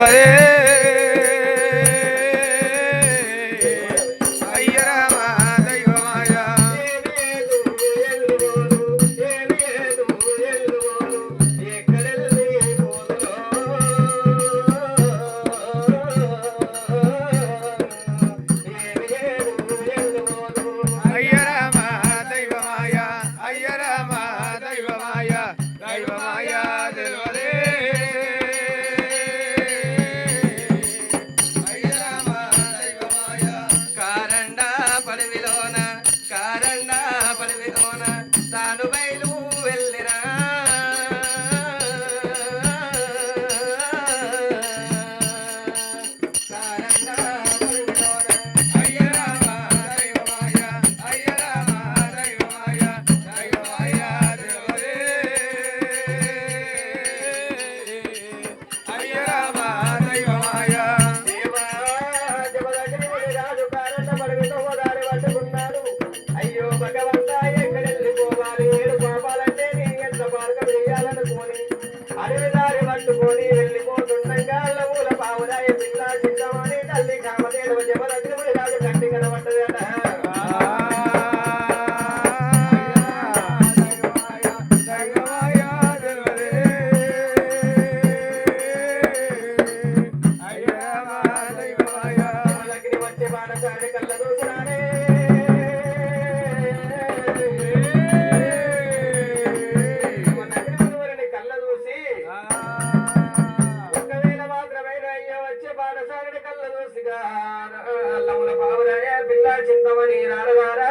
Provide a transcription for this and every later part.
Hey! Gonzalo. పాఠశాలని కళ్ళ చూసిగా అల్లముల పావురాయ పిల్ల చింతమణి రారవారా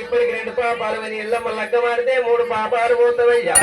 ఇప్పటికి రెండు పాపాలు అని ఇళ్ళ మళ్ళక్క మారితే మూడు పాపాలు పోతావయ్యా.